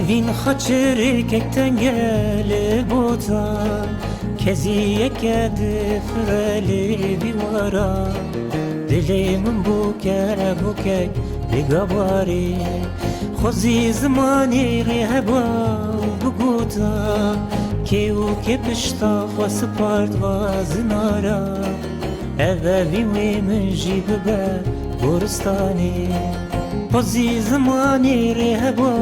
Sevin haçır kekten gele gotan Keziye kedi freli bimara Dilim bu kere bu kek ligabari. Xozi zmani riheba buguta Ke u ke pişta xwas part vazinara Eve vimi min jibe guristani. Xozi zmani riheba